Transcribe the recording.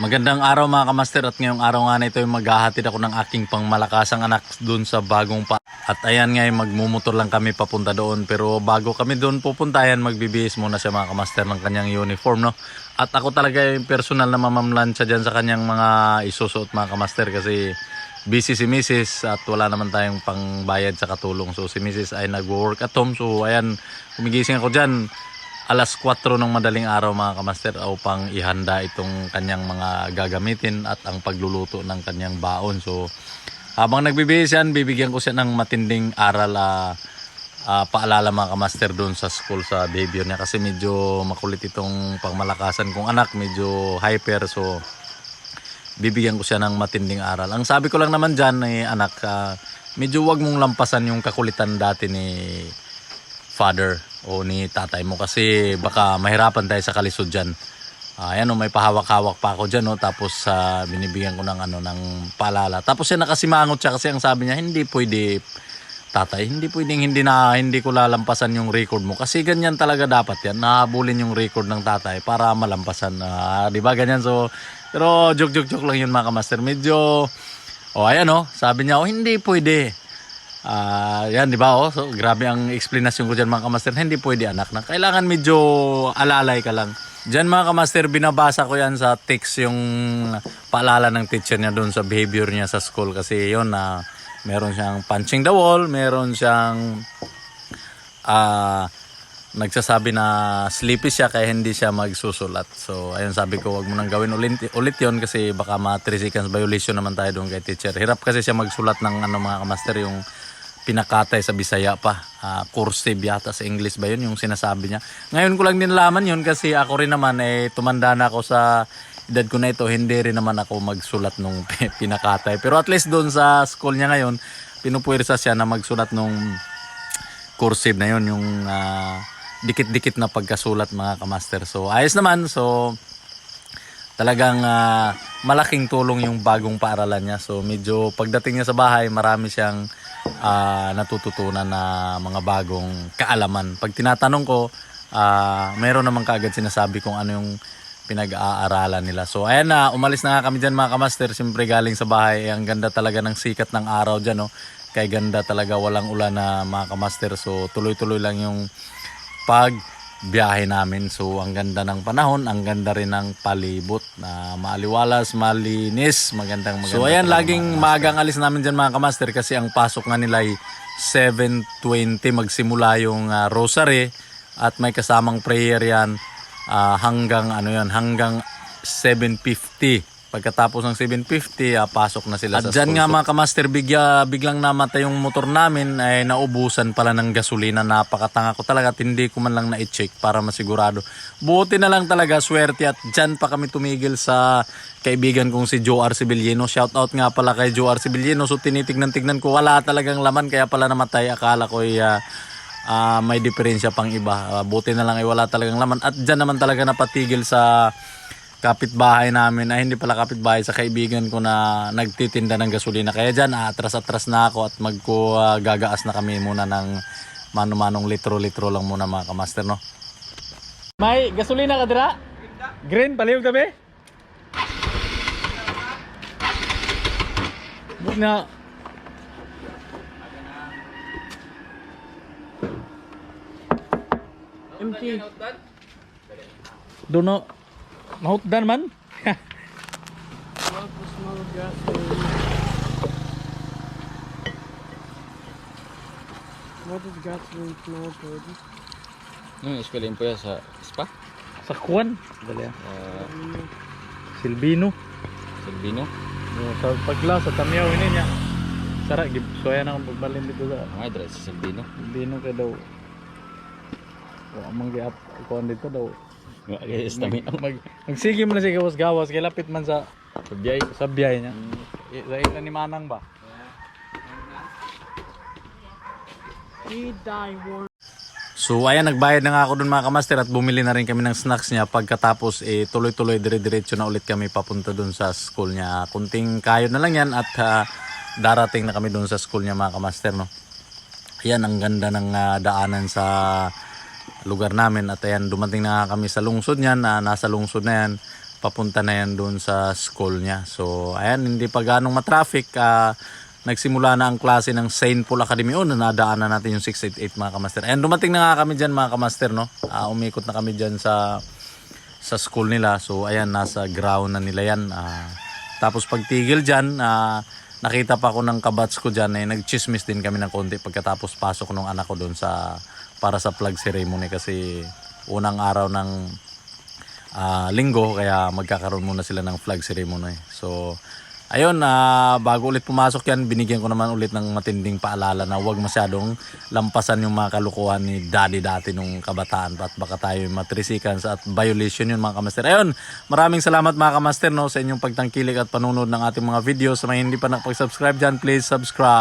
Magandang araw mga kamaster at ngayong araw nga na ito yung maghahatid ako ng aking pangmalakasang anak dun sa bagong pa. At ayan nga yung magmumotor lang kami papunta doon pero bago kami doon pupunta yan magbibihis muna siya mga kamaster ng kanyang uniform no. At ako talaga yung personal na mamamlansya dyan sa kanyang mga isusuot mga kamaster kasi busy si Mrs. at wala naman tayong pangbayad sa katulong. So si Mrs. ay nag-work at home so ayan kumigising ako dyan alas 4 ng madaling araw mga kamaster upang ihanda itong kanyang mga gagamitin at ang pagluluto ng kanyang baon. So habang nagbibihis yan, bibigyan ko siya ng matinding aral ah, ah, paalala mga kamaster doon sa school sa debut niya kasi medyo makulit itong pangmalakasan kong anak, medyo hyper so bibigyan ko siya ng matinding aral. Ang sabi ko lang naman dyan eh, anak, ah, medyo wag mong lampasan yung kakulitan dati ni father o ni tatay mo kasi baka mahirapan tayo sa kalisod dyan. Ah, ayan o, may pahawak-hawak pa ako dyan o, tapos ah, binibigyan ko ng ano ng paalala. Tapos siya nakasimangot siya kasi ang sabi niya, hindi pwede tatay, hindi pwedeng hindi na hindi ko lalampasan yung record mo kasi ganyan talaga dapat yan. Nahabulin yung record ng tatay para malampasan. Ah, 'di ba ganyan so pero joke joke joke lang yun mga kamaster. Medyo oh ayan oh, sabi niya oh hindi pwede. Ah, yan 'di ba oh. So grabe ang explanation ko diyan mga kamaster. Hindi pwede anak na. Kailangan medyo alalay ka lang. Diyan mga kamaster, binabasa ko yan sa text yung paalala ng teacher niya doon sa behavior niya sa school kasi yon na meron siyang punching the wall, meron siyang ah nagsasabi na sleepy siya kaya hindi siya magsusulat. So ayun sabi ko wag mo nang gawin ulit, ulit yon kasi baka ma 3 seconds violation naman tayo doon kay teacher. Hirap kasi siya magsulat ng ano mga kamaster yung pinakatay sa Bisaya pa. Ah, cursive yata sa English ba yun yung sinasabi niya. Ngayon ko lang din nalaman yun kasi ako rin naman eh tumanda na ako sa edad ko na ito, hindi rin naman ako magsulat nung pinakatay. Pero at least doon sa school niya ngayon, pinupuwersa siya na magsulat nung cursive na yun, yung ah, dikit-dikit na pagkasulat mga kamaster. So ayos naman, so talagang ah, malaking tulong yung bagong paaralan niya. So medyo pagdating niya sa bahay, marami siyang ah, natututunan na mga bagong kaalaman. Pag tinatanong ko, ah, meron naman kaagad sinasabi kung ano yung pinag-aaralan nila. So ayan na, umalis na nga kami dyan mga kamaster. Siyempre galing sa bahay, eh, ang ganda talaga ng sikat ng araw dyan. No? Kay ganda talaga, walang ulan na mga kamaster. So tuloy-tuloy lang yung pag biyahe namin. So ang ganda ng panahon, ang ganda rin ng palibot na maaliwalas, malinis, magandang maganda. So ayan, laging maagang alis namin dyan mga kamaster kasi ang pasok nga nila ay 7.20 magsimula yung ah, rosary at may kasamang prayer yan ah, hanggang ano yan, hanggang 7.50. Pagkatapos ng 7.50, ah, pasok na sila At sa dyan nga mga kamaster, bigya, biglang namatay yung motor namin ay naubusan pala ng gasolina. Napakatanga ko talaga at hindi ko man lang na-check para masigurado. Buti na lang talaga, swerte at dyan pa kami tumigil sa kaibigan kong si Joe Arcibillino. Shout out nga pala kay Joe Arcibillino. So tinitignan-tignan ko, wala talagang laman kaya pala namatay. Akala ko ay ah, ah, may diferensya pang iba. Ah, buti na lang ay wala talagang laman. At dyan naman talaga napatigil sa kapitbahay namin na hindi pala kapitbahay sa kaibigan ko na nagtitinda ng gasolina. Kaya dyan, atras-atras na ako at magko-gagaas na kami muna ng mano-manong litro-litro lang muna mga kamaster, no? May gasolina ka dira? Green, palihog tabi? Buk na. Empty. Doon na. Mahutdan man. What does gasoline smell good? Nung eskwelahin po yan sa spa? Sa Kwan. Dali ah. Uh, Silvino. Silvino? Uh, sa pagla sa Tamiyaw ini niya. Sara gib soya nang pagbalin dito sa Mga dra sa Silvino. Silvino kay daw. Wa man giap dito daw. Mag magsige man na siya gawas gawas kay lapit man sa Pabiyay. sa biyay niya. Sa ila ni Manang ba? So ayan, nagbayad na nga ako dun mga kamaster at bumili na rin kami ng snacks niya. Pagkatapos eh, tuloy-tuloy dire-diretso na ulit kami papunta dun sa school niya. Kunting kayo na lang yan at ah, darating na kami dun sa school niya mga kamaster. No? Ayan, ang ganda ng ah, daanan sa lugar namin at ayan, dumating na kami sa lungsod niyan. na nasa lungsod na yan. papunta na yan doon sa school niya. So, ayan, hindi pa ganong matraffic. ah nagsimula na ang klase ng St. Paul Academy. Oh, nadaanan natin yung 688 mga kamaster. Ayan, dumating na nga kami dyan mga kamaster, no? Ah, umikot na kami dyan sa sa school nila. So, ayan, nasa ground na nila yan. Ah, tapos pagtigil dyan, ah, nakita pa ako ng kabats ko dyan, eh, nagchismis din kami ng konti pagkatapos pasok ng anak ko doon sa, para sa flag ceremony kasi unang araw ng ah, linggo kaya magkakaroon muna sila ng flag ceremony. So ayun na bago ulit pumasok yan binigyan ko naman ulit ng matinding paalala na huwag masyadong lampasan yung mga kalukuhan ni daddy dati nung kabataan at baka tayo matrisikan sa at violation yun mga kamaster. Ayun, maraming salamat mga kamaster no, sa inyong pagtangkilik at panunod ng ating mga videos. Sa mga hindi pa nakapag-subscribe dyan, please subscribe.